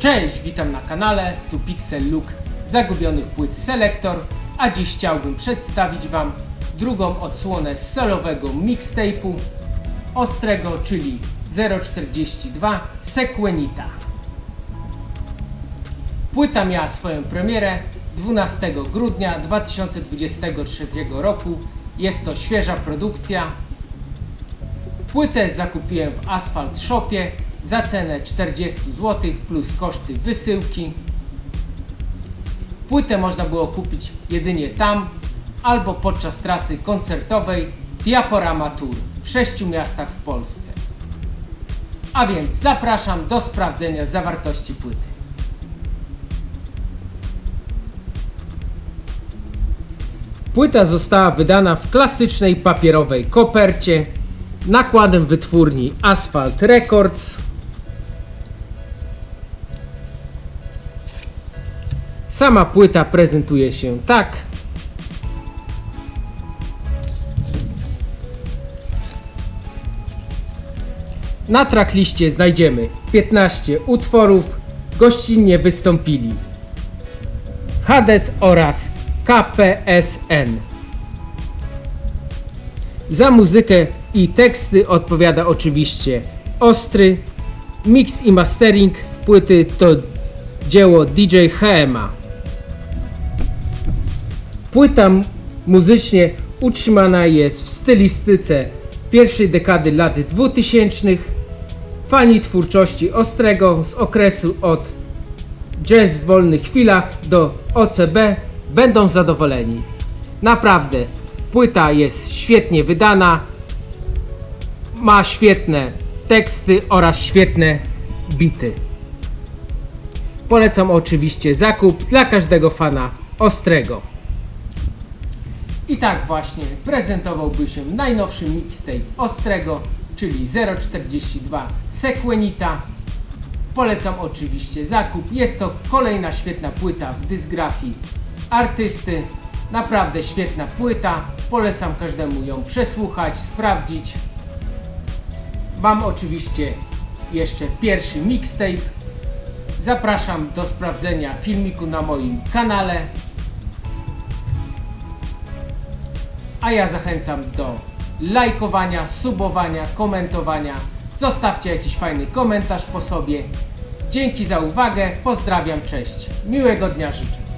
Cześć, witam na kanale, tu Pixel Look Zagubionych Płyt Selector, a dziś chciałbym przedstawić Wam drugą odsłonę solowego mixtape'u ostrego, czyli 042 Sequenita. Płyta miała swoją premierę 12 grudnia 2023 roku. Jest to świeża produkcja. Płytę zakupiłem w Asphalt Shopie za cenę 40 zł plus koszty wysyłki. Płytę można było kupić jedynie tam albo podczas trasy koncertowej Diaporama Tour w sześciu miastach w Polsce. A więc zapraszam do sprawdzenia zawartości płyty. Płyta została wydana w klasycznej papierowej kopercie nakładem wytwórni Asphalt Records. Sama płyta prezentuje się tak. Na trackliście znajdziemy 15 utworów. Gościnnie wystąpili Hades oraz KPSN. Za muzykę i teksty odpowiada oczywiście Ostry. Mix i mastering płyty to dzieło DJ HMA. Płyta muzycznie utrzymana jest w stylistyce pierwszej dekady lat 2000. Fani twórczości Ostrego z okresu od jazz w wolnych chwilach do OCB będą zadowoleni. Naprawdę, płyta jest świetnie wydana, ma świetne teksty oraz świetne bity. Polecam oczywiście zakup dla każdego fana Ostrego. I tak właśnie prezentowałby się najnowszy mixtape Ostrego, czyli 042 Sequenita. Polecam oczywiście zakup. Jest to kolejna świetna płyta w dysgrafii artysty. Naprawdę świetna płyta. Polecam każdemu ją przesłuchać, sprawdzić. Mam oczywiście jeszcze pierwszy mixtape. Zapraszam do sprawdzenia filmiku na moim kanale. A ja zachęcam do lajkowania, subowania, komentowania. Zostawcie jakiś fajny komentarz po sobie. Dzięki za uwagę, pozdrawiam, cześć. Miłego dnia życzę.